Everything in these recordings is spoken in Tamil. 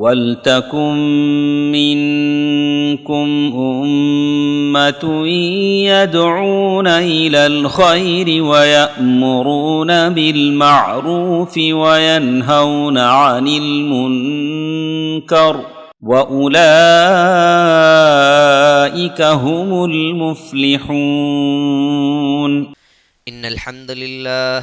ولتكن منكم أمة يدعون إلى الخير ويأمرون بالمعروف وينهون عن المنكر وأولئك هم المفلحون. إن الحمد لله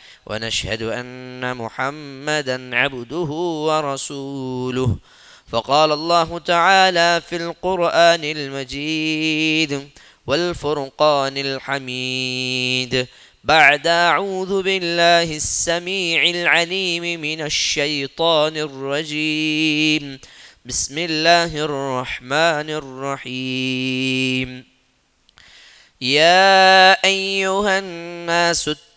ونشهد أن محمدا عبده ورسوله. فقال الله تعالى في القرآن المجيد والفرقان الحميد. بعد أعوذ بالله السميع العليم من الشيطان الرجيم. بسم الله الرحمن الرحيم. يا أيها الناس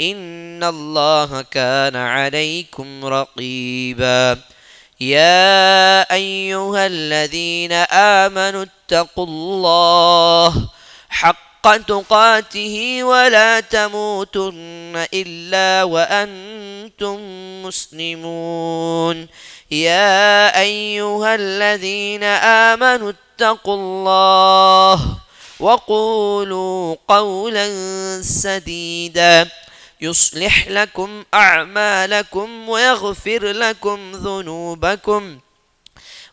إن الله كان عليكم رقيبا. يا أيها الذين آمنوا اتقوا الله حق تقاته ولا تموتن إلا وأنتم مسلمون. يا أيها الذين آمنوا اتقوا الله وقولوا قولا سديدا. يصلح لكم أعمالكم ويغفر لكم ذنوبكم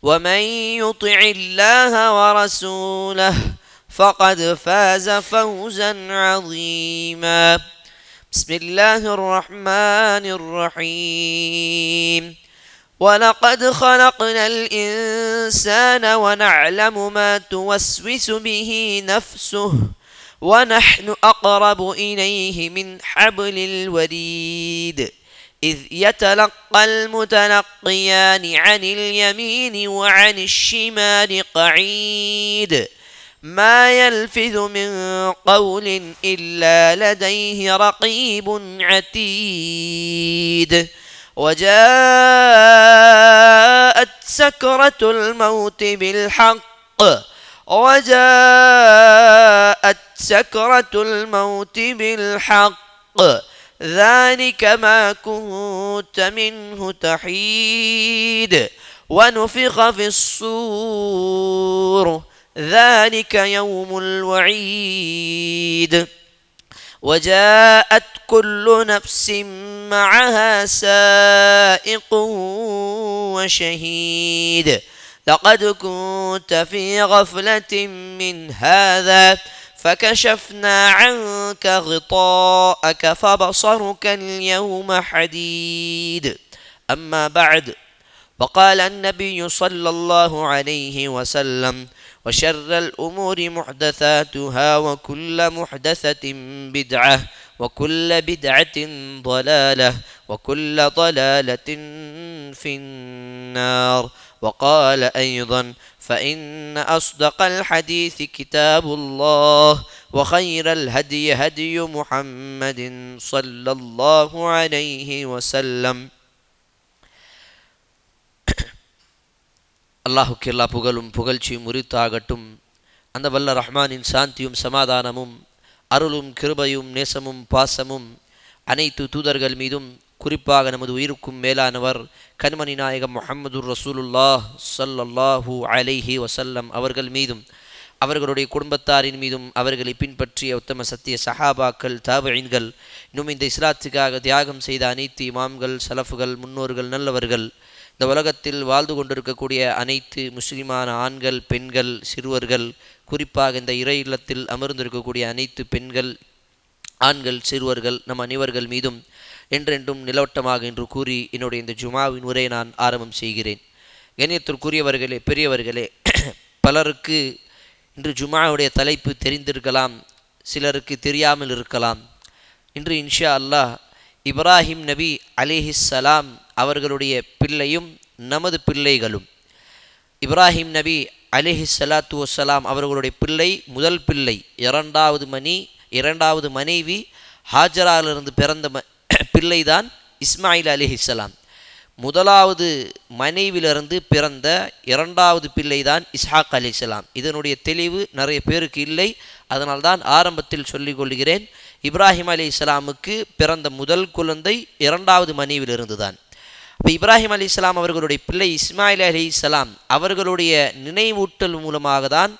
ومن يطع الله ورسوله فقد فاز فوزا عظيما. بسم الله الرحمن الرحيم. ولقد خلقنا الإنسان ونعلم ما توسوس به نفسه ونحن أقرب إليه من حبل الوريد إذ يتلقى المتلقيان عن اليمين وعن الشمال قعيد. ما يلفظ من قول إلا لديه رقيب عتيد. وجاءت سكرة الموت بالحق وجاءت سكرة الموت بالحق. ذلك ما كنت منه تحيد. ونفخ في الصور. ذلك يوم الوعيد. وجاءت كل نفس معها سائق وشهيد. لقد كنت في غفلة من هذا فكشفنا عنك غطاءك فبصرك اليوم حديد. أما بعد وقال النبي صلى الله عليه وسلم وشر الأمور محدثاتها وكل محدثة بدعة وكل بدعة ضلالة وكل ضلالة في النار. وقال أيضا فإن أصدق الحديث كتاب الله وخير الهدي هدي محمد صلى الله عليه وسلم அல்லாஹுக்கு எல்லா புகழும் புகழ்ச்சியும் உரித்தாகட்டும் அந்த வல்ல ரஹ்மானின் சாந்தியும் சமாதானமும் அருளும் கிருபையும் நேசமும் பாசமும் அனைத்து தூதர்கள் மீதும் குறிப்பாக நமது உயிருக்கும் மேலானவர் கண்மணி நாயகம் முஹம்மது ரசூலுல்லாஹ் ஸல்லல்லாஹு அலைஹி வசல்லம் அவர்கள் மீதும் அவர்களுடைய குடும்பத்தாரின் மீதும் அவர்களை பின்பற்றிய உத்தம சத்திய சஹாபாக்கள் தாபயின்கள் இன்னும் இந்த இஸ்லாத்துக்காக தியாகம் செய்த அனைத்து இமாம்கள் சலஃபுகள் முன்னோர்கள் நல்லவர்கள் இந்த உலகத்தில் வாழ்ந்து கொண்டிருக்கக்கூடிய அனைத்து முஸ்லிமான ஆண்கள் பெண்கள் சிறுவர்கள் குறிப்பாக இந்த இறை இல்லத்தில் அமர்ந்திருக்கக்கூடிய அனைத்து பெண்கள் ஆண்கள் சிறுவர்கள் நம் அனைவர்கள் மீதும் என்றென்றும் நிலவட்டமாக என்று கூறி என்னுடைய இந்த ஜுமாவின் உரை நான் ஆரம்பம் செய்கிறேன். கண்ணியத்திற்குரியவர்களே பெரியவர்களே பலருக்கு இன்று ஜுமாவுடைய தலைப்பு தெரிந்திருக்கலாம் சிலருக்கு தெரியாமல் இருக்கலாம். இன்று இன்ஷா அல்லாஹ் இப்ராஹிம் நபி அலிஹிஸ்ஸலாம் அவர்களுடைய பிள்ளையும் நமது பிள்ளைகளும். இப்ராஹிம் நபி அலிஹி சலாத்து வசலாம் அவர்களுடைய பிள்ளை முதல் பிள்ளை இரண்டாவது மணி இரண்டாவது மனைவி ஹாஜராலிருந்து பிறந்த ம பிள்ளைதான் இஸ்மாயில் அலிஹிஸ்ஸலாம் முதலாவது மனைவிலிருந்து பிறந்த இரண்டாவது பிள்ளைதான் இஸ்ஹாக் அலிஸ்லாம் இதனுடைய தெளிவு நிறைய பேருக்கு இல்லை. அதனால்தான் ஆரம்பத்தில் சொல்லிக் கொள்கிறேன். இப்ராஹிம் அலி இஸ்லாமுக்கு பிறந்த முதல் குழந்தை இரண்டாவது மனைவிலிருந்து தான் இப்போ இப்ராஹிம் அலி இஸ்லாம் அவர்களுடைய பிள்ளை இஸ்மாயில் அலி இஸ்லாம் அவர்களுடைய நினைவூட்டல் மூலமாக தான்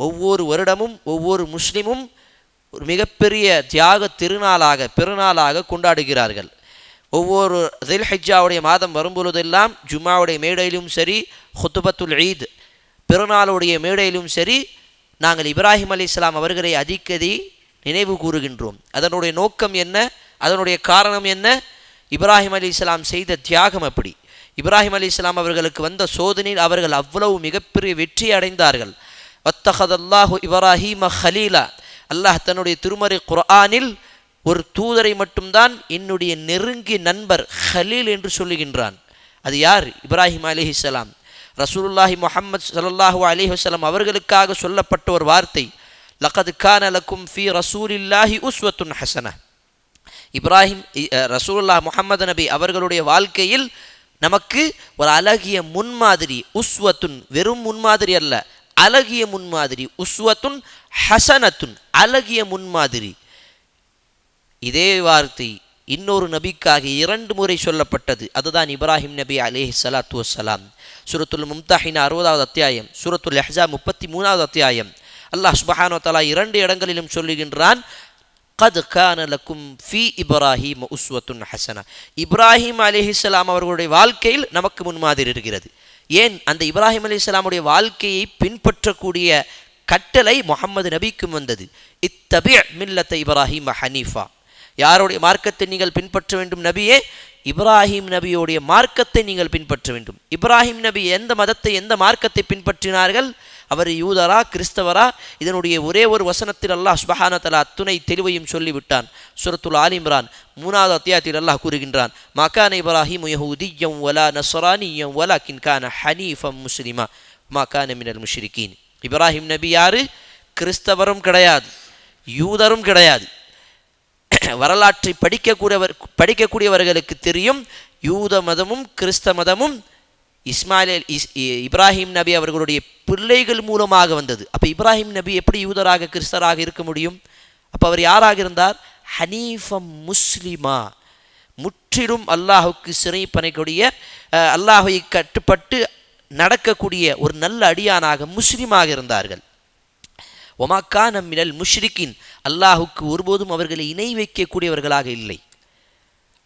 ஒவ்வொரு வருடமும் ஒவ்வொரு முஸ்லீமும் ஒரு மிகப்பெரிய தியாக திருநாளாக பெருநாளாக கொண்டாடுகிறார்கள். ஒவ்வொரு தில் ஹஜ்ஜாவுடைய மாதம் வரும்பொழுதெல்லாம் ஜும்மாவுடைய மேடையிலும் சரி ஹுத்துபத்துல் ஈத் பெருநாளுடைய மேடையிலும் சரி நாங்கள் இப்ராஹிம் அலி இஸ்லாம் அவர்களை அதிக்கதி நினைவு கூறுகின்றோம். அதனுடைய நோக்கம் என்ன? அதனுடைய காரணம் என்ன? இப்ராஹிம் அலி இஸ்லாம் செய்த தியாகம் அப்படி. இப்ராஹிம் அலி இஸ்லாம் அவர்களுக்கு வந்த சோதனையில் அவர்கள் அவ்வளவு மிகப்பெரிய வெற்றி அடைந்தார்கள். வத்தஹதல்லாஹு இப்ராஹிம ஹலீலா அல்லாஹ் தன்னுடைய திருமறை குரானில் ஒரு தூதரை மட்டும்தான் என்னுடைய நெருங்கிய நண்பர் ஹலீல் என்று சொல்லுகின்றான். அது யார்? இப்ராஹிம் அலிஹிஸ்லாம் ரசூலுல்லாஹி முஹம்மது சல்லாஹூ அலைஹி அவர்களுக்காக சொல்லப்பட்ட ஒரு வார்த்தை லகது கான லக்கும் ஃபி ரசூலில்லாஹி உஸ்வத்துன் ஹசன இப்ராஹிம் ரசூலுல்லா முஹம்மது நபி அவர்களுடைய வாழ்க்கையில் நமக்கு ஒரு அழகிய முன்மாதிரி உஸ்வத்துன் வெறும் முன்மாதிரி அல்ல அழகிய முன்மாதிரி உஸ்வத்துன் ஹசனத்துன் அழகிய முன்மாதிரி. இதே வார்த்தை இன்னொரு நபிக்காக இரண்டு முறை சொல்லப்பட்டது. அதுதான் இப்ராஹிம் நபி அலேஹி சலாத்து வசலாம் சுரத்துல் மும்தாஹின் அறுபதாவது அத்தியாயம் சுரத்துல் ஹெஹா முப்பத்தி மூணாவது அத்தியாயம். அல்லாஹ் சுபஹானோ தலா இரண்டு இடங்களிலும் சொல்லுகின்றான் கத் கான லக்கும் ஃபி இப்ராஹிம் உஸ்வத்துன் ஹசனா இப்ராஹிம் அலிஹிஸ்லாம் அவர்களுடைய வாழ்க்கையில் நமக்கு முன்மாதிரி இருக்கிறது. ஏன்? அந்த இப்ராஹிம் அலி இஸ்லாமுடைய வாழ்க்கையை பின்பற்றக்கூடிய கட்டளை முகமது நபிக்கும் வந்தது. இத்தபி மில்லத்த இப்ராஹிம் ஹனீஃபா. யாருடைய மார்க்கத்தை நீங்கள் பின்பற்ற வேண்டும் நபியே? இப்ராஹிம் நபியோடைய மார்க்கத்தை நீங்கள் பின்பற்ற வேண்டும். இப்ராஹிம் நபி எந்த மதத்தை எந்த மார்க்கத்தை பின்பற்றினார்கள்? அவர் யூதரா கிறிஸ்தவரா இதனுடைய ஒரே ஒரு வசனத்தில் அல்லாஹ் சுபஹான தலா அத்துணை தெளிவையும் சொல்லிவிட்டான். சுரத்துல் ஆலிம்ரான் மூணாவது அத்தியாயத்தில் அல்லாஹ் கூறுகின்றான் மகான இப்ராஹிம் யஹூதியம் வலா நஸ்ரானியம் வலா கின்கான ஹனீஃபம் முஸ்லிமா. மகான மினல் முஷ்ரிகீன். இப்ராஹிம் நபி யாரு? கிறிஸ்தவரும் கிடையாது யூதரும் கிடையாது. வரலாற்றை படிக்கக்கூடியவர் படிக்கக்கூடியவர்களுக்கு தெரியும் யூத மதமும் கிறிஸ்த மதமும் இஸ்மாயில் இப்ராஹிம் நபி அவர்களுடைய பிள்ளைகள் மூலமாக வந்தது. அப்போ இப்ராஹிம் நபி எப்படி யூதராக கிறிஸ்தராக இருக்க முடியும்? அப்போ அவர் யாராக இருந்தார்? ஹனீஃபம் முஸ்லிமா. முற்றிலும் அல்லாஹுக்கு சிறை பணிக்கூடிய அல்லாஹை கட்டுப்பட்டு நடக்கக்கூடிய ஒரு நல்ல அடியானாக முஸ்லீமாக இருந்தார்கள். ஒமாக்கா நம்மினல் முஷ்ரிக்கின் அல்லாஹுக்கு ஒருபோதும் அவர்களை இணை வைக்கக்கூடியவர்களாக இல்லை.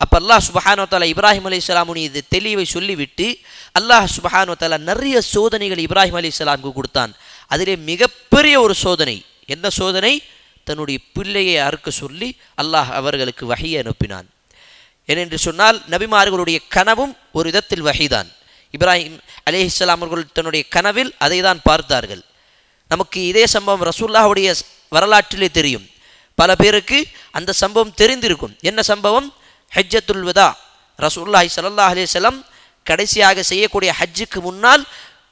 அப்போ அல்லாஹ் சுபஹானோ தாலா இப்ராஹிம் அலி இஸ்லாமுனி இது தெளிவை சொல்லிவிட்டு அல்லாஹ் சுபஹானோ தாலா நிறைய சோதனைகள் இப்ராஹிம் அலி இஸ்லாமுக்கு கொடுத்தான். அதிலே மிகப்பெரிய ஒரு சோதனை. என்ன சோதனை? தன்னுடைய பிள்ளையை அறுக்க சொல்லி அல்லாஹ் அவர்களுக்கு வகையை அனுப்பினான். ஏனென்று சொன்னால் நபிமார்களுடைய கனவும் ஒரு விதத்தில் வகைதான் இப்ராஹிம் அலி இஸ்லாமர்கள் அவர்கள் தன்னுடைய கனவில் அதை தான் பார்த்தார்கள். நமக்கு இதே சம்பவம் ரசூல்லாவுடைய வரலாற்றிலே தெரியும். பல பேருக்கு அந்த சம்பவம் தெரிந்திருக்கும். என்ன சம்பவம்? ஹஜ்ஜத்துல் விதா. ரசூல்லாஹி சல்லா அலிசல்லாம் கடைசியாக செய்யக்கூடிய ஹஜ்ஜுக்கு முன்னால்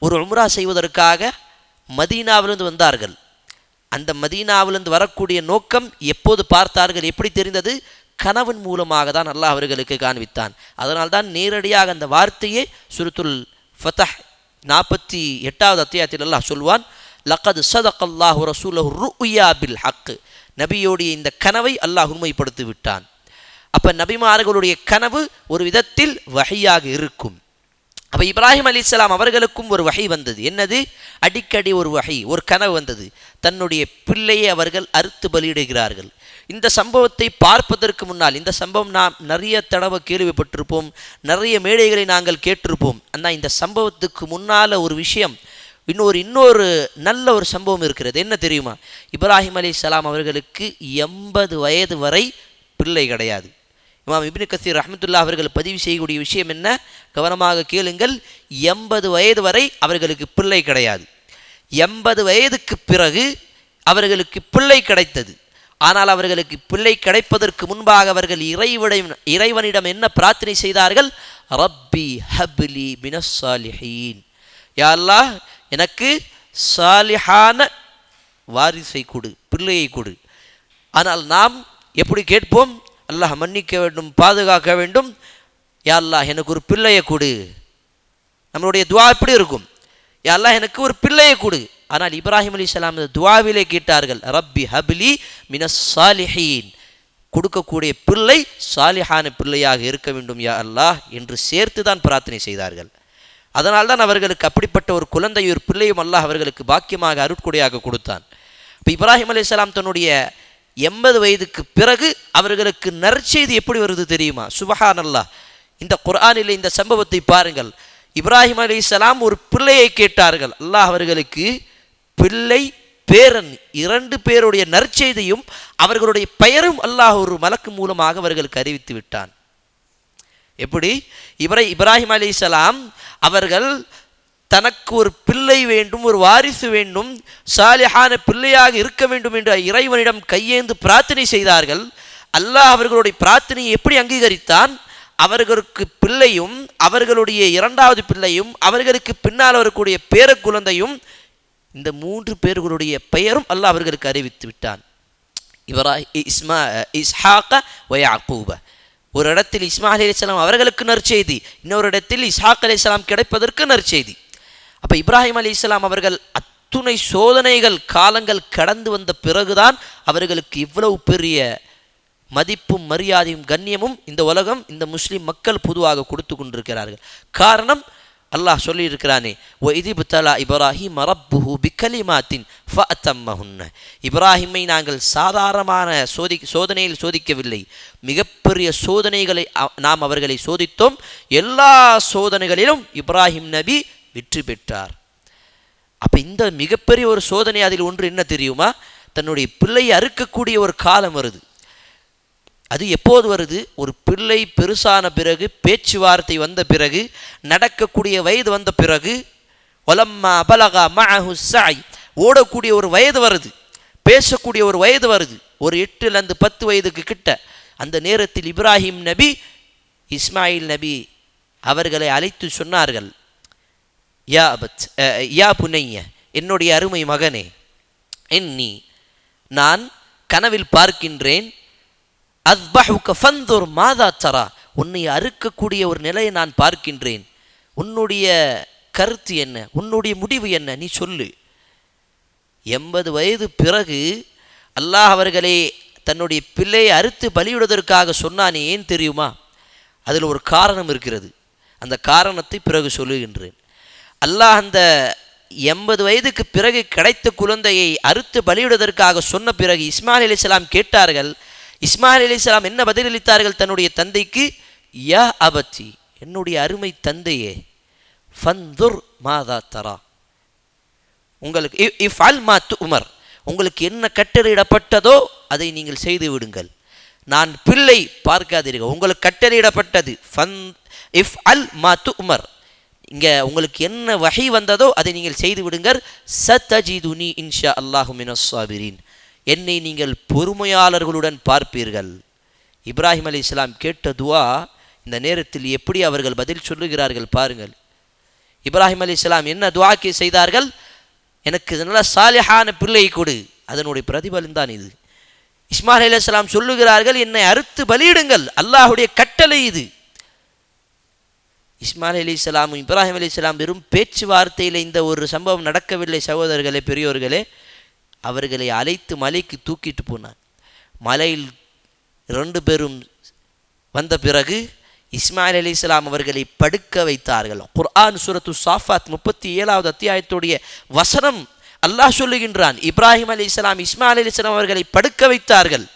ஒரு உம்ரா செய்வதற்காக மதீனாவிலிருந்து வந்தார்கள். அந்த மதீனாவிலிருந்து வரக்கூடிய நோக்கம் எப்போது பார்த்தார்கள் எப்படி தெரிந்தது? கணவன் மூலமாக தான் அல்லாஹ் அவர்களுக்கு காண்பித்தான். அதனால்தான் நேரடியாக அந்த வார்த்தையே சுருத்துல் ஃபதஹ் நாற்பத்தி எட்டாவது அத்தியாயத்தில் அல்லாஹ் சொல்வான் லக்கது சதக் அல்லாஹு ரசூலஹு ருயா பில் ஹக்கு. நபியோடைய இந்த கனவை அல்லாஹ் உண்மைப்படுத்தி விட்டான் அப்போ நபிமார்களுடைய கனவு ஒரு விதத்தில் வகையாக இருக்கும். அப்போ இப்ராஹிம் அலி இஸ்லாம் அவர்களுக்கும் ஒரு வகை வந்தது. என்னது? அடிக்கடி ஒரு வகை ஒரு கனவு வந்தது. தன்னுடைய பிள்ளையை அவர்கள் அறுத்து பலியிடுகிறார்கள். இந்த சம்பவத்தை பார்ப்பதற்கு முன்னால் இந்த சம்பவம் நாம் நிறைய தடவை கேள்விப்பட்டிருப்போம். நிறைய மேடைகளை நாங்கள் கேட்டிருப்போம். ஆனால் இந்த சம்பவத்துக்கு முன்னால் ஒரு விஷயம் இன்னொரு இன்னொரு நல்ல ஒரு சம்பவம் இருக்கிறது. என்ன தெரியுமா? இப்ராஹிம் அலி அவர்களுக்கு எண்பது வயது வரை பிள்ளை கிடையாது. இமாம் இபின் கசீர் ரஹமத்துல்லா அவர்கள் பதிவு செய்யக்கூடிய விஷயம் என்ன? கவனமாக கேளுங்கள். எண்பது வயது வரை அவர்களுக்கு பிள்ளை கிடையாது. எண்பது வயதுக்கு பிறகு அவர்களுக்கு பிள்ளை கிடைத்தது. ஆனால் அவர்களுக்கு பிள்ளை கிடைப்பதற்கு முன்பாக அவர்கள் இறைவனிடம் இறைவனிடம் என்ன பிரார்த்தனை செய்தார்கள்? ரப்பி ஹப்லி மினசாலிஹீன் யா அல்லாஹ் எனக்கு சாலிஹான வாரிசை கொடு பிள்ளையை கொடு. ஆனால் நாம் எப்படி கேட்போம்? அல்லாஹ் மன்னிக்க வேண்டும் பாதுகாக்க வேண்டும். யா அல்லாஹ் எனக்கு ஒரு பிள்ளையை கொடு. நம்மளுடைய துவா எப்படி இருக்கும். யா அல்லாஹ் எனக்கு ஒரு பிள்ளையை கொடு. ஆனால் இப்ராஹிம் அலி இஸ்லாம் துவாவிலே கேட்டார்கள் ரப்பி ஹபிலி மினஸ் சாலிஹீன். கொடுக்கக்கூடிய பிள்ளை சாலிஹான பிள்ளையாக இருக்க வேண்டும் யா அல்லாஹ் என்று சேர்த்து தான் பிரார்த்தனை செய்தார்கள். அதனால்தான் அவர்களுக்கு அப்படிப்பட்ட ஒரு குழந்தை ஒரு பிள்ளையும் அல்லாஹ் அவர்களுக்கு பாக்கியமாக அருட்கொடையாக கொடுத்தான். இப்போ இப்ராஹிம் அலி தன்னுடைய எண்பது வயதுக்கு பிறகு அவர்களுக்கு நற்செய்தி எப்படி வருது தெரியுமா? சுபஹான் அல்லாஹ் இந்த குரானில் இந்த சம்பவத்தை பாருங்கள். இப்ராஹிம் அலி ஒரு பிள்ளையை கேட்டார்கள். அல்லாஹ் அவர்களுக்கு பிள்ளை பேரன் இரண்டு பேருடைய நற்செய்தியும் அவர்களுடைய பெயரும் அல்லாஹ் ஒரு மலக்கு மூலமாக அவர்களுக்கு அறிவித்து விட்டான். எப்படி? இவரை இப்ராஹிம் அலி அவர்கள் தனக்கு ஒரு பிள்ளை வேண்டும் ஒரு வாரிசு வேண்டும் சாலிஹான பிள்ளையாக இருக்க வேண்டும் என்ற இறைவனிடம் கையேந்து பிரார்த்தனை செய்தார்கள். அல்லாஹ் அவர்களுடைய பிரார்த்தனையை எப்படி அங்கீகரித்தான்? அவர்களுக்கு பிள்ளையும் அவர்களுடைய இரண்டாவது பிள்ளையும் அவர்களுக்கு பின்னால் வரக்கூடிய பேர குழந்தையும் இந்த மூன்று பேர்களுடைய பெயரும் அல்லாஹ் அவர்களுக்கு அறிவித்து விட்டான். இவரா இஸ்மா இஸ்ஹாக்க வயாக்கூப ஒரு இடத்தில் இஸ்மா அலி அலிஸ்லாம் அவர்களுக்கு நற்செய்தி இன்னொரு இடத்தில் இஸ்ஹாக் அலிஸ்லாம் கிடைப்பதற்கு நற்செய்தி. அப்போ இப்ராஹிம் அலி இஸ்லாம் அவர்கள் அத்துணை சோதனைகள் காலங்கள் கடந்து வந்த பிறகுதான் அவர்களுக்கு இவ்வளவு பெரிய மதிப்பும் மரியாதையும் கண்ணியமும் இந்த உலகம் இந்த முஸ்லீம் மக்கள் பொதுவாக கொடுத்து கொண்டிருக்கிறார்கள். காரணம் அல்லாஹ் சொல்லியிருக்கிறானே ஓ இதிபுத்தலா இப்ராஹிம் ரப்புஹு பிக்கலிமாத்தின் ஃபஅத்தம்மஹுன்ன. இப்ராஹிமை நாங்கள் சாதாரணமான சோதி சோதனையில் சோதிக்கவில்லை. மிகப்பெரிய சோதனைகளை நாம் அவர்களை சோதித்தோம். எல்லா சோதனைகளிலும் இப்ராஹிம் நபி வெற்றி பெற்றார். அப்போ இந்த மிகப்பெரிய ஒரு சோதனை அதில் ஒன்று என்ன தெரியுமா? தன்னுடைய பிள்ளையை அறுக்கக்கூடிய ஒரு காலம் வருது. அது எப்போது வருது? ஒரு பிள்ளை பெருசான பிறகு பேச்சுவார்த்தை வந்த பிறகு நடக்கக்கூடிய வயது வந்த பிறகு ஒலம்மா அபலகா மஹு சாய் ஓடக்கூடிய ஒரு வயது வருது. பேசக்கூடிய ஒரு வயது வருது. ஒரு எட்டுலேருந்து பத்து வயதுக்கு கிட்ட. அந்த நேரத்தில் இப்ராஹிம் நபி இஸ்மாயில் நபி அவர்களை அழைத்து சொன்னார்கள். யா அபத் யா புனைய என்னுடைய அருமை மகனே என்னி நான் கனவில் பார்க்கின்றேன். அத்பஹுக்க ஃபந்தூர் மாதா தரா உன்னை அறுக்கக்கூடிய ஒரு நிலையை நான் பார்க்கின்றேன். உன்னுடைய கருத்து என்ன? உன்னுடைய முடிவு என்ன? நீ சொல்லு. எண்பது வயது பிறகு அல்லாஹ் அவர்களே தன்னுடைய பிள்ளையை அறுத்து பலியிடுவதற்காக சொன்னானே ஏன் தெரியுமா? அதில் ஒரு காரணம் இருக்கிறது. அந்த காரணத்தை பிறகு சொல்லுகின்றேன். அல்லாஹ் அந்த எண்பது வயதுக்கு பிறகு கிடைத்த குழந்தையை அறுத்து பலியிடுவதற்காக சொன்ன பிறகு இஸ்மாயில் அலிஸ்லாம் கேட்டார்கள் இஸ்மாயில் அலிஸ்லாம் என்ன பதிலளித்தார்கள் தன்னுடைய தந்தைக்கு? யா அபத்தி என்னுடைய அருமை தந்தையே ஃபந்துர் மாதா தரா. உங்களுக்கு இஃப் அல் மாத்து உமர் உங்களுக்கு என்ன கட்டளையிடப்பட்டதோ அதை நீங்கள் செய்து விடுங்கள். நான் பிள்ளை பார்க்காதீர்கள் உங்களுக்கு கட்டளையிடப்பட்டது ஃபன் இஃப் அல் மாத்து உமர் இங்கே உங்களுக்கு என்ன வகை வந்ததோ அதை நீங்கள் செய்து விடுங்கள். சத்தஜிதுனி இன்ஷா அல்லாஹு மினஸ்வாபிரின் என்னை நீங்கள் பொறுமையாளர்களுடன் பார்ப்பீர்கள். இப்ராஹிம் அலி இஸ்லாம் கேட்ட துவா இந்த நேரத்தில் எப்படி அவர்கள் பதில் சொல்லுகிறார்கள் பாருங்கள். இப்ராஹிம் அலி இஸ்லாம் என்ன துவாக்கி செய்தார்கள்? எனக்கு நல்ல சாலிஹான பிள்ளை கொடு. அதனுடைய பிரதிபலன் தான் இது. இஸ்மாயில் அலி இஸ்லாம் சொல்லுகிறார்கள் என்னை அறுத்து பலியிடுங்கள். அல்லாஹுடைய கட்டளை இது. இஸ்மாயில் அலி இஸ்லாமும் இப்ராஹிம் அலி இஸ்லாம் வெறும் பேச்சுவார்த்தையில் இந்த ஒரு சம்பவம் நடக்கவில்லை சகோதரர்களே பெரியோர்களே. அவர்களை அழைத்து மலைக்கு தூக்கிட்டு போனார். மலையில் ரெண்டு பேரும் வந்த பிறகு இஸ்மாயில் அலி இஸ்லாம் அவர்களை படுக்க வைத்தார்கள் குர்ஆன் சுரத்து சாஃபாத் முப்பத்தி ஏழாவது அத்தியாயத்துடைய வசனம் அல்லாஹ் சொல்லுகின்றான். இப்ராஹிம் அலி இஸ்லாம் இஸ்மாயில் அலி இஸ்லாம் அவர்களை படுக்க வைத்தார்கள்.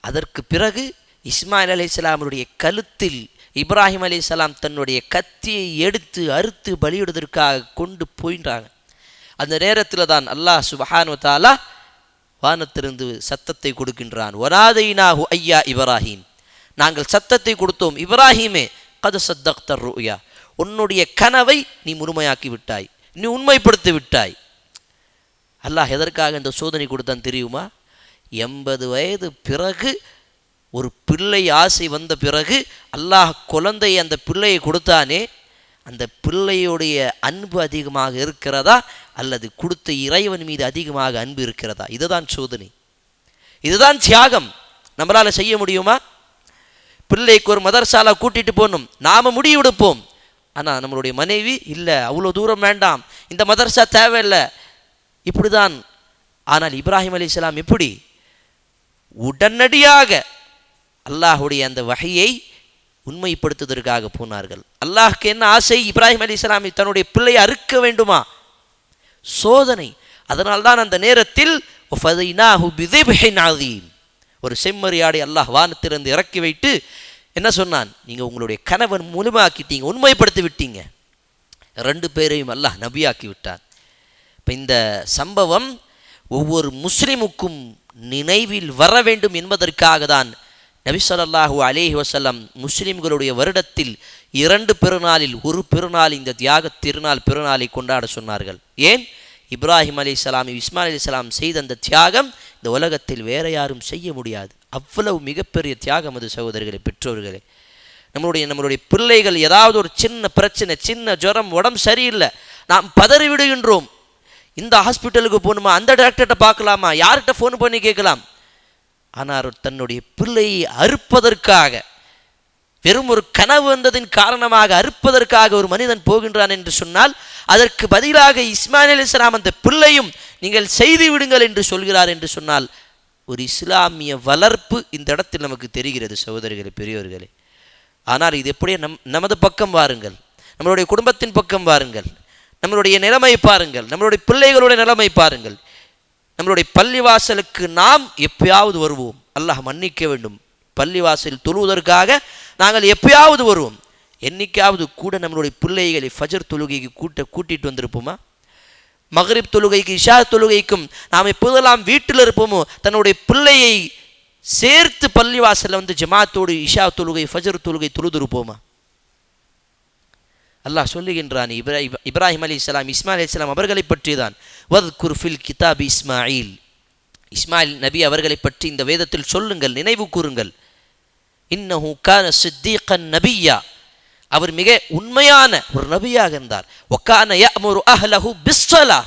அதற்கு பிறகு இஸ்மாயில் அலி இஸ்லாமுடைய கழுத்தில் இப்ராஹிம் அலி இஸ்லாம் தன்னுடைய கத்தியை எடுத்து அறுத்து பலியிடுவதற்காக கொண்டு போயின்றாங்க. அந்த நேரத்தில் தான் அல்லாஹ் சுபஹானுவத்தாலா வானத்திலிருந்து சத்தத்தை கொடுக்கின்றான். ஒராதைனாஹு ஐயா இப்ராஹிம். நாங்கள் சத்தத்தை கொடுத்தோம் இப்ராஹிமே கது சத்தக்தர் ரூயா. உன்னுடைய கனவை நீ முழுமையாக்கி விட்டாய் நீ உண்மைப்படுத்தி விட்டாய். அல்லாஹ் எதற்காக இந்த சோதனை கொடுத்தான் தெரியுமா? எண்பது வயது பிறகு ஒரு பிள்ளை ஆசை வந்த பிறகு அல்லாஹ் குழந்தை அந்த பிள்ளையை கொடுத்தானே அந்த பிள்ளையுடைய அன்பு அதிகமாக இருக்கிறதா அல்லது கொடுத்த இறைவன் மீது அதிகமாக அன்பு இருக்கிறதா? இதுதான் சோதனை. இதுதான் தியாகம். நம்மளால் செய்ய முடியுமா? பிள்ளைக்கு ஒரு மதர்சாலா கூட்டிட்டு போகணும். நாம முடிவெடுப்போம். ஆனால் நம்மளுடைய மனைவி இல்லை அவ்வளோ தூரம் வேண்டாம். இந்த மதர்சா தேவையில்லை. இப்படிதான். ஆனால் இப்ராஹிம் அலி இஸ்லாம் எப்படி? உடனடியாக அல்லாஹுடைய அந்த வகையை உண்மைப்படுத்துவதற்காக போனார்கள். அல்லாஹ்க்கு என்ன ஆசை? இப்ராஹிம் அலி இஸ்லாமி தன்னுடைய பிள்ளையை அறுக்க வேண்டுமா? சோதனை. அதனால்தான் அந்த நேரத்தில் ஒரு செம்மறியாடை அல்லாஹ் வானத்திலிருந்து இறக்கி வைத்து என்ன சொன்னான்? நீங்கள் உங்களுடைய கணவன் முழுமையாக்கிட்டீங்க உண்மைப்படுத்தி விட்டீங்க. ரெண்டு பேரையும் அல்லாஹ் நபியாக்கி விட்டான். இப்போ இந்த சம்பவம் ஒவ்வொரு முஸ்லிமுக்கும் நினைவில் வர வேண்டும் என்பதற்காக தான் நபிசல்லாஹூ அலேஹி வசல்லம் முஸ்லிம்களுடைய வருடத்தில் இரண்டு பெருநாளில் ஒரு பெருநாள் இந்த தியாக திருநாள் பெருநாளை கொண்டாட சொன்னார்கள். ஏன்? இப்ராஹிம் அலி இஸ்லாம் இஸ்மாயில் அலி இஸ்லாம் செய்த அந்த தியாகம் இந்த உலகத்தில் வேற யாரும் செய்ய முடியாது. அவ்வளவு மிகப்பெரிய தியாகம் அது சகோதரர்களே பெற்றோர்களே. நம்மளுடைய நம்மளுடைய பிள்ளைகள் ஏதாவது ஒரு சின்ன பிரச்சனை சின்ன ஜுரம் உடம்பு சரியில்லை நாம் பதறி விடுகின்றோம் இந்த ஹாஸ்பிட்டலுக்கு போகணுமா? அந்த டாக்டர்கிட்ட பார்க்கலாமா? யார்கிட்ட ஃபோன் பண்ணி கேட்கலாம்? ஆனால் தன்னுடைய பிள்ளையை அறுப்பதற்காக வெறும் ஒரு கனவு வந்ததின் காரணமாக அறுப்பதற்காக ஒரு மனிதன் போகின்றான் என்று சொன்னால் அதற்கு பதிலாக இஸ்மாயில் அலி இஸ்லாம் அந்த பிள்ளையும் நீங்கள் செய்து விடுங்கள் என்று சொல்கிறார் என்று சொன்னால் ஒரு இஸ்லாமிய வளர்ப்பு இந்த இடத்தில் நமக்கு தெரிகிறது சகோதரிகளே பெரியோர்களே. ஆனால் இது எப்படியே நம் நமது பக்கம் வாருங்கள் நம்மளுடைய குடும்பத்தின் பக்கம் வாருங்கள் நம்மளுடைய நிலைமை பாருங்கள் நம்மளுடைய பிள்ளைகளுடைய நிலைமை பாருங்கள். நம்மளுடைய பள்ளிவாசலுக்கு நாம் எப்பயாவது வருவோம். அல்லாஹ் மன்னிக்க வேண்டும். பள்ளிவாசல் தொழுவதற்காக நாங்கள் எப்பயாவது வருவோம். என்னைக்காவது கூட நம்மளுடைய பிள்ளைகளை ஃபஜர் தொழுகைக்கு கூட்ட கூட்டிட்டு வந்திருப்போமா? மகரிப் தொழுகைக்கு இஷா தொழுகைக்கும் நாம் எப்போதெல்லாம் வீட்டில் இருப்போமோ தன்னுடைய பிள்ளையை சேர்த்து பள்ளிவாசலில் வந்து ஜமாத்தோடு இஷா தொழுகை ஃபஜர் தொழுகை தொழுதிருப்போமா? அல்லாஹ் சொல்லுகின்றான் இப்ரா இப்ராஹிம் அலி இஸ்லாம் இஸ்மாயில் அலி இஸ்லாம் அவர்களை பற்றி தான் வத் குர்ஃபில் கிதாப் இஸ்மாயில். இஸ்மாயில் நபி அவர்களை பற்றி இந்த வேதத்தில் சொல்லுங்கள் நினைவு கூறுங்கள். இன்னஹு கான சித்தீகன் நபியா. அவர் மிக உண்மையான ஒரு நபியாக இருந்தார். ஒக்கான யஅமுரு அஹ்லஹு பிஸ்ஸலா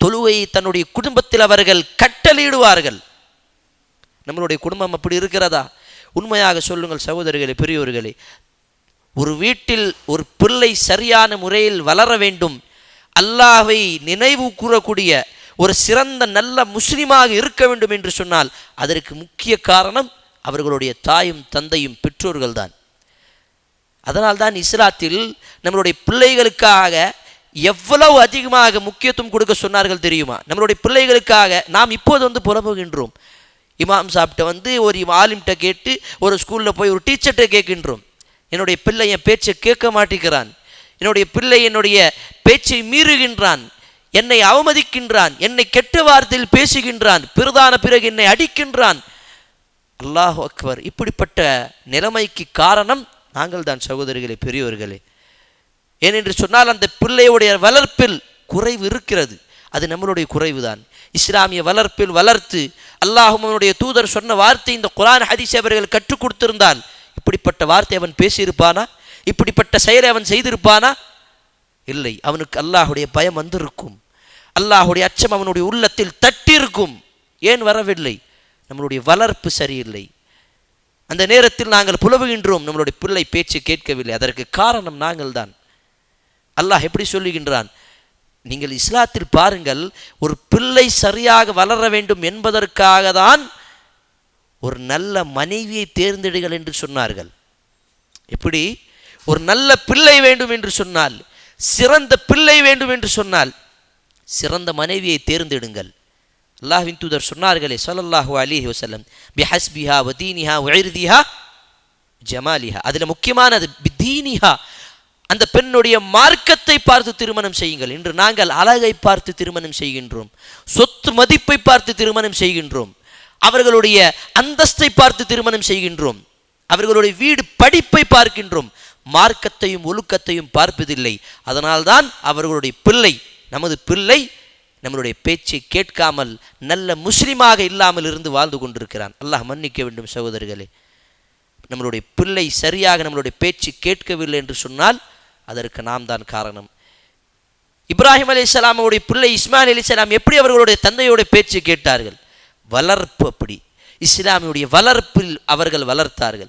தொழுகையை தன்னுடைய குடும்பத்தில் அவர்கள் கட்டளையிடுவார்கள். நம்மளுடைய குடும்பம் அப்படி இருக்கிறதா? உண்மையாக சொல்லுங்கள் சகோதரர்களே பெரியோர்களே. ஒரு வீட்டில் ஒரு பிள்ளை சரியான முறையில் வளர வேண்டும். அல்லாஹை நினைவு கூறக்கூடிய ஒரு சிறந்த நல்ல முஸ்லிமாக இருக்க வேண்டும் என்று சொன்னால் அதற்கு முக்கிய காரணம் அவர்களுடைய தாயும் தந்தையும் பெற்றோர்கள் தான் அதனால்தான் இஸ்லாத்தில் நம்மளுடைய பிள்ளைகளுக்காக எவ்வளவு அதிகமாக முக்கியத்துவம் கொடுக்க சொன்னார்கள் தெரியுமா? நம்மளுடைய பிள்ளைகளுக்காக நாம் இப்போது வந்து புலம்புகின்றோம். இமாம் சாப்பிட்ட வந்து ஒரு ஆலிம்கிட்ட கேட்டு ஒரு ஸ்கூலில் போய் ஒரு டீச்சர்கிட்ட கேட்கின்றோம். என்னுடைய பிள்ளை என் பேச்சை கேட்க மாட்டேங்கிறான். என்னுடைய பிள்ளை என்னுடைய பேச்சை மீறுகின்றான். என்னை அவமதிக்கின்றான். என்னை கெட்ட வார்த்தையில் பேசுகின்றான். பிறதான பிறகு என்னை அடிக்கின்றான். அல்லாஹ் அக்பர் இப்படிப்பட்ட நிலைமைக்கு காரணம் நாங்கள் தான் சகோதரிகளே பெரியோர்களே. ஏனென்று சொன்னால் அந்த பிள்ளையுடைய வளர்ப்பில் குறைவு இருக்கிறது. அது நம்மளுடைய குறைவு தான். இஸ்லாமிய வளர்ப்பில் வளர்த்து அல்லாஹுமனுடைய தூதர் சொன்ன வார்த்தை இந்த குரான் ஹதீஸ் அவர்கள் கற்றுக் கொடுத்திருந்தான் இப்படிப்பட்ட வார்த்தை அவன் பேசியிருப்பானா? இப்படிப்பட்ட செயலை அவன் செய்திருப்பானா? இல்லை. அவனுக்கு அல்லாஹுடைய பயம் வந்திருக்கும். அல்லாஹுடைய அச்சம் அவனுடைய உள்ளத்தில் தட்டியிருக்கும். ஏன் வரவில்லை? நம்மளுடைய வளர்ப்பு சரியில்லை. அந்த நேரத்தில் நாங்கள் புலவுகின்றோம் நம்மளுடைய பிள்ளை பேச்சு கேட்கவில்லை. அதற்கு காரணம் நாங்கள் தான் அல்லாஹ் எப்படி சொல்லுகின்றான்? நீங்கள் இஸ்லாத்தில் பாருங்கள் ஒரு பிள்ளை சரியாக வளர வேண்டும் என்பதற்காக தான் ஒரு நல்ல மனைவியை தேர்ந்தெடுங்கள் என்று சொன்னார்கள். எப்படி? ஒரு நல்ல பிள்ளை வேண்டும் என்று சொன்னால் சிறந்த பிள்ளை வேண்டும் என்று சொன்னால் சிறந்த மனைவியை தேர்ந்தெடுங்கள். அல்லாஹின் தூதர் சொன்னார்களே சொல்லல்லாஹு அலைஹி வஸல்லம் பிஹஸ்பிஹா வதீனிஹா வஇர்திஹா ஜமாலிஹா. அதில் முக்கியமானது பிதீனிஹா அந்த பெண்ணுடைய மார்க்கத்தை பார்த்து திருமணம் செய்யுங்கள். இன்று நாங்கள் அழகை பார்த்து திருமணம் செய்கின்றோம். சொத்து மதிப்பை பார்த்து திருமணம் செய்கின்றோம். அவர்களுடைய அந்தஸ்தை பார்த்து திருமணம் செய்கின்றோம். அவர்களுடைய வீடு படிப்பை பார்க்கின்றோம். மார்க்கத்தையும் ஒழுக்கத்தையும் பார்ப்பதில்லை. அதனால்தான் அவர்களுடைய பிள்ளை நமது பிள்ளை நம்மளுடைய பேச்சை கேட்காமல் நல்ல முஸ்லீமாக இல்லாமல் இருந்து வாழ்ந்து கொண்டிருக்கிறான். அல்லாஹ் மன்னிக்க வேண்டும் சகோதரர்களே நம்மளுடைய பிள்ளை சரியாக நம்மளுடைய பேச்சு கேட்கவில்லை என்று சொன்னால் அதற்கு நாம் தான் காரணம். இப்ராஹிம் அலி இஸ்லாமுடைய பிள்ளை இஸ்மாயில் அலி இஸ்லாம் எப்படி அவர்களுடைய தந்தையோட பேச்சு கேட்டார்கள்? வளர்ப்பு அப்படி. இஸ்லாமியுடைய வளர்ப்பில் அவர்கள் வளர்த்தார்கள்.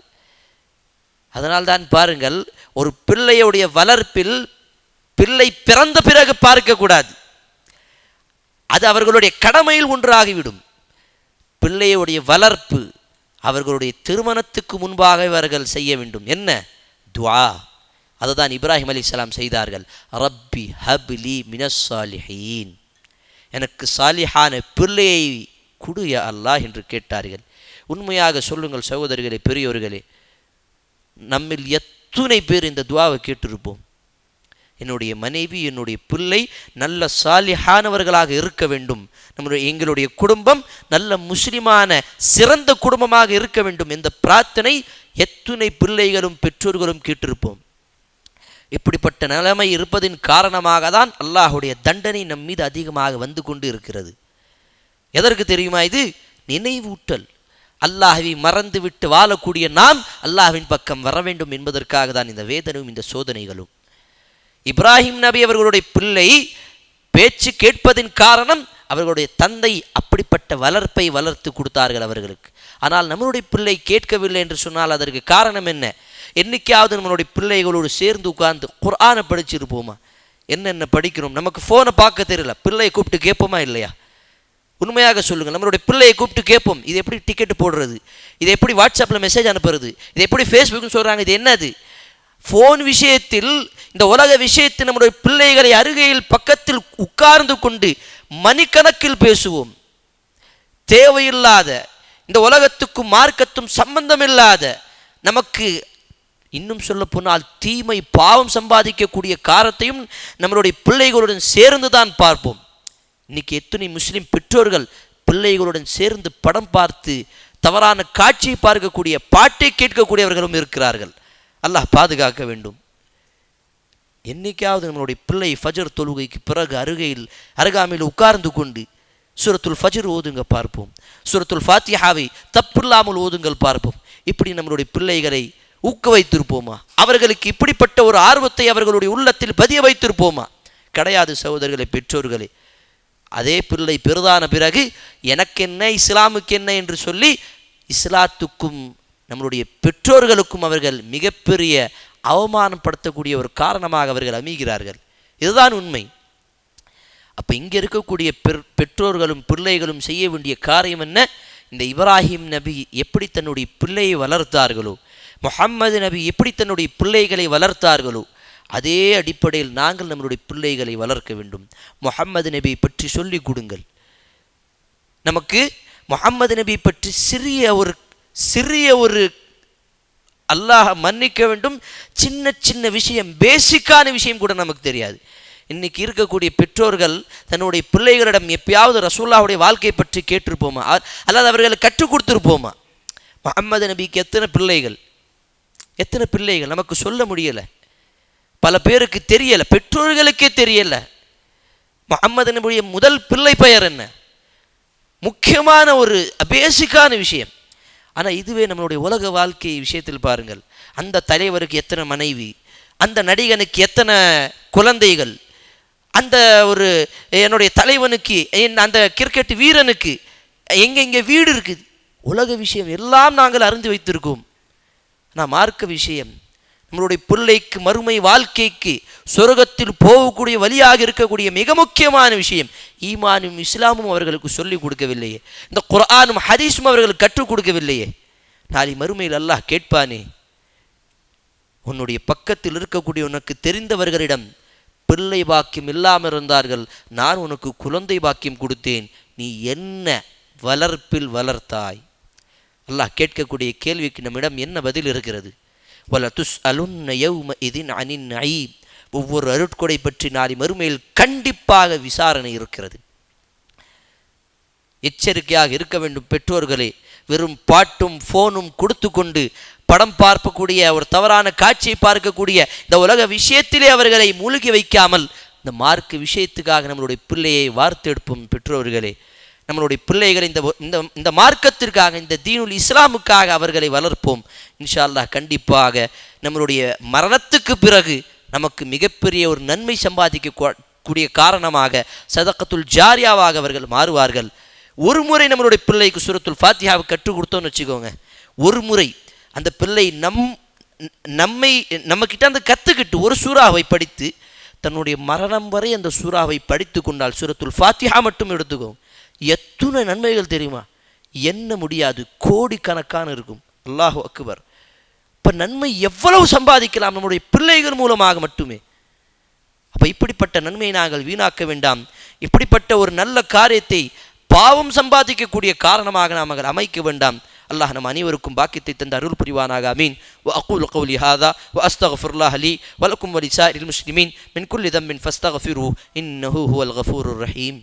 அதனால்தான் பாருங்கள் ஒரு பிள்ளையுடைய வளர்ப்பில் பிள்ளை பிறந்த பிறகு பார்க்கக்கூடாது அது அவர்களுடைய கடமையில் ஒன்றாகிவிடும். பிள்ளையுடைய வளர்ப்பு அவர்களுடைய திருமணத்துக்கு முன்பாக இவர்கள் செய்ய வேண்டும். என்ன? துவா. அதுதான் இப்ராஹிம் அலி செய்தார்கள். ரப்பி ஹப்லி மினஸ்ஸாலிஹீன் எனக்கு சாலிஹான பிள்ளையை குடு யா அல்லாஹ் என்று கேட்டார்கள். உண்மையாக சொல்லுங்கள் சகோதரர்களே பெரியோர்களே நம்மில் எத்துணை பேர் இந்த துவாவை கேட்டிருப்போம். என்னுடைய மனைவி என்னுடைய பிள்ளை நல்ல சாலிஹானவர்களாக இருக்க வேண்டும். நம்முடைய எங்களுடைய குடும்பம் நல்ல முஸ்லிமான சிறந்த குடும்பமாக இருக்க வேண்டும் இந்த பிரார்த்தனை எத்துணை பிள்ளைகளும் பெற்றோர்களும் கேட்டிருப்போம். இப்படிப்பட்ட நிலைமை இருப்பதின் காரணமாக தான் அல்லாஹுடைய தண்டனை நம் மீது அதிகமாக வந்து கொண்டு இருக்கிறது எதற்கு தெரியுமா இது? நினைவூட்டல். அல்லாஹவி மறந்துவிட்டு வாழக்கூடிய நாம் அல்லாஹ்வின் பக்கம் வர வேண்டும் என்பதற்காக தான் இந்த வேதனையும் இந்த சோதனைகளும். இப்ராஹிம் நபி அவர்களுடைய பிள்ளை பேச்சு கேட்பதின் காரணம் அவர்களுடைய தந்தை அப்படிப்பட்ட வளர்ப்பை வளர்த்து கொடுத்தார்கள் அவர்களுக்கு. ஆனால் நம்மளுடைய பிள்ளை கேட்கவில்லை என்று சொன்னால் அதற்கு காரணம் என்ன? என்னைக்காவது நம்மளுடைய பிள்ளைகளோடு சேர்ந்து உட்கார்ந்து குரானை படிச்சிருப்போமா? என்னென்ன படிக்கிறோம்? நமக்கு ஃபோனை பார்க்க தெரியல. பிள்ளையை கூப்பிட்டு கேட்போமா இல்லையா? உண்மையாக சொல்லுங்கள். நம்மளுடைய பிள்ளையை கூப்பிட்டு கேட்போம். இது எப்படி டிக்கெட் போடுறது? இது எப்படி வாட்ஸ்அப்பில் மெசேஜ் அனுப்புறது? இது எப்படி ஃபேஸ்புக்னு சொல்கிறாங்க இது என்னது? ஃபோன் விஷயத்தில் இந்த உலக விஷயத்தில் நம்முடைய பிள்ளைகளை அருகையில் பக்கத்தில் உட்கார்ந்து கொண்டு மணிக்கணக்கில் பேசுவோம். தேவையில்லாத இந்த உலகத்துக்கும் மார்க்கத்தும் சம்பந்தமில்லாத நமக்கு இன்னும் சொல்ல போனால் தீமை பாவம் சம்பாதிக்கக்கூடிய காரத்தையும் நம்மளுடைய பிள்ளைகளுடன் சேர்ந்து தான் பார்ப்போம். இன்னைக்கு எத்தனை முஸ்லீம் பெற்றோர்கள் பிள்ளைகளுடன் சேர்ந்து படம் பார்த்து தவறான காட்சியை பார்க்கக்கூடிய பாட்டை கேட்கக்கூடியவர்களும் இருக்கிறார்கள். அல்லாஹ் பாதுகாக்க வேண்டும். என்னைக்காவது நம்மளுடைய பிள்ளை ஃபஜர் தொழுகைக்கு பிறகு அருகையில் அருகாமையில் உட்கார்ந்து கொண்டு சூரத்துல் ஃபஜர் ஓதுங்க பார்ப்போம். சூரத்துல் ஃபாத்தியாவை தப்பில்லாமல் ஓதுங்கள் பார்ப்போம். இப்படி நம்மளுடைய பிள்ளைகளை ஊக்க வைத்திருப்போமா? அவர்களுக்கு இப்படிப்பட்ட ஒரு ஆர்வத்தை அவர்களுடைய உள்ளத்தில் பதிய வைத்திருப்போமா? கிடையாது சகோதரர்களே பெற்றோர்களே. அதே பிள்ளை பெரிதான பிறகு எனக்கென்ன இஸ்லாமுக்கு என்ன என்று சொல்லி இஸ்லாத்துக்கும் நம்மளுடைய பெற்றோர்களுக்கும் அவர்கள் மிகப்பெரிய அவமானப்படுத்தக்கூடிய ஒரு காரணமாக அவர்கள் அமைகிறார்கள். இதுதான் உண்மை. அப்போ இங்கே இருக்கக்கூடிய பெற் பெற்றோர்களும் பிள்ளைகளும் செய்ய வேண்டிய காரியம் என்ன? இந்த இப்ராஹிம் நபி எப்படி தன்னுடைய பிள்ளையை வளர்த்தார்களோ முஹம்மது நபி எப்படி தன்னுடைய பிள்ளைகளை வளர்த்தார்களோ அதே அடிப்படையில் நாங்கள் நம்மளுடைய பிள்ளைகளை வளர்க்க வேண்டும். முகம்மது நபியை பற்றி சொல்லிக் கொடுங்கள். நமக்கு முகம்மது நபி பற்றி சிறிய ஒரு சிறிய ஒரு அல்லாஹ மன்னிக்க வேண்டும். சின்ன சின்ன விஷயம் பேசிக்கான விஷயம் கூட நமக்கு தெரியாது. இன்னைக்கு இருக்கக்கூடிய பெற்றோர்கள் தன்னுடைய பிள்ளைகளிடம் எப்பயாவது ரசூல்லாவுடைய வாழ்க்கை பற்றி கேட்டிருப்போமா? அல்லாத அவர்களை கற்றுக் கொடுத்துருப்போமா? முகம்மது நபிக்கு எத்தனை பிள்ளைகள்? எத்தனை பிள்ளைகள்? நமக்கு சொல்ல முடியலை. பல பேருக்கு தெரியலை பெற்றோர்களுக்கே தெரியலை. முகமது நபியுடைய முதல் பிள்ளை பெயர் என்ன? முக்கியமான ஒரு பேசிக்கான விஷயம். ஆனால் இதுவே நம்மளுடைய உலக வாழ்க்கை விஷயத்தில் பாருங்கள். அந்த தலைவருக்கு எத்தனை மனைவி? அந்த நடிகனுக்கு எத்தனை குழந்தைகள்? அந்த ஒரு என்னுடைய தலைவனுக்கு என் அந்த கிரிக்கெட் வீரனுக்கு எங்கெங்கே வீடு இருக்குது? உலக விஷயம் எல்லாம் நாங்கள் அறிந்து வைத்திருக்கோம். ஆனால் மார்க்க விஷயம் நம்மளுடைய பிள்ளைக்கு மறுமை வாழ்க்கைக்கு சொர்க்கத்தில் போகக்கூடிய வழியாக இருக்கக்கூடிய மிக முக்கியமான விஷயம் ஈமானும் இஸ்லாமும் அவர்களுக்கு சொல்லிக் கொடுக்கவில்லையே. இந்த குரானும் ஹரீஸும் அவர்களுக்கு கற்றுக் கொடுக்கவில்லையே. நாளை மறுமையில் அல்லாஹ் கேட்பானே உன்னுடைய பக்கத்தில் இருக்கக்கூடிய உனக்கு தெரிந்தவர்களிடம் பிள்ளை பாக்கியம் இல்லாமல் இருந்தார்கள் நான் உனக்கு குழந்தை பாக்கியம் கொடுத்தேன் நீ என்ன வளர்ப்பில் வளர்த்தாய்? அல்லாஹ் கேட்கக்கூடிய கேள்விக்கு நம்மிடம் என்ன பதில் இருக்கிறது? வல துஸ் அலுன்ன யௌம இதின் அனின் நயீம். ஒவ்வொரு அருட்கொடை பற்றி நாளை மறுமையில் கண்டிப்பாக விசாரணை இருக்கிறது. எச்சரிக்கையாக இருக்க வேண்டும் பெற்றோர்களே. வெறும் பாட்டும் ஃபோனும் கொடுத்து கொண்டு படம் பார்க்கக்கூடிய ஒரு தவறான காட்சியை பார்க்கக்கூடிய இந்த உலக விஷயத்திலே அவர்களை மூழ்கி வைக்காமல் இந்த மார்க் விஷயத்துக்காக நம்மளுடைய பிள்ளையை வார்த்தெடுப்போம் பெற்றோர்களே. நம்மளுடைய பிள்ளைகளை இந்த இந்த இந்த மார்க்கத்திற்காக இந்த தீனுல் இஸ்லாமுக்காக அவர்களை வளர்ப்போம். இன்ஷா அல்லாஹ் கண்டிப்பாக நம்மளுடைய மரணத்துக்கு பிறகு நமக்கு மிகப்பெரிய ஒரு நன்மை சம்பாதிக்க கூடிய காரணமாக சதக்கத்துல் ஜாரியாவாக அவர்கள் மாறுவார்கள். ஒரு முறை நம்மளுடைய பிள்ளைக்கு சுரத்துல் ஃபாத்தியாவை கற்றுக் கொடுத்தோம்னு வச்சுக்கோங்க. ஒரு முறை அந்த பிள்ளை நம் நம்மை நம்மக்கிட்ட அந்த கற்றுக்கிட்டு ஒரு சூறாவை படித்து தன்னுடைய மரணம் வரை அந்த சூறாவை படித்து கொண்டால் சுரத்துல் ஃபாத்தியா மட்டும் எடுத்துக்கோங்க எத்தனை நன்மைகள் தெரியுமா? என்ன முடியாது. கோடிக்கணக்கான இருக்கும். அல்லாஹு அக்பர். இப்போ நன்மை எவ்வளவு சம்பாதிக்கலாம்? நம்முடைய பிள்ளைகள் மூலமாக மட்டுமே. அப்போ இப்படிப்பட்ட நன்மையை நாங்கள் வீணாக்க வேண்டாம். இப்படிப்பட்ட ஒரு நல்ல காரியத்தை பாவம் சம்பாதிக்கக்கூடிய காரணமாக நாம் அமைக்க வேண்டாம். அல்லாஹ் நம் அனைவருக்கும் பாக்கியத்தை தந்த அருள் புரிவானாக. அமீன் அகுல் கவுலி ஹாதா. வ அஸ்தகஃபுல்லாஹ் அலி வலக்கும் வலி இல் முஸ்லிமீன். மின் குல் இதம் மின் ஃபஸ்தகஃபிரு இன்னஹு ஹுவல் கஃபூர் ரஹீம்.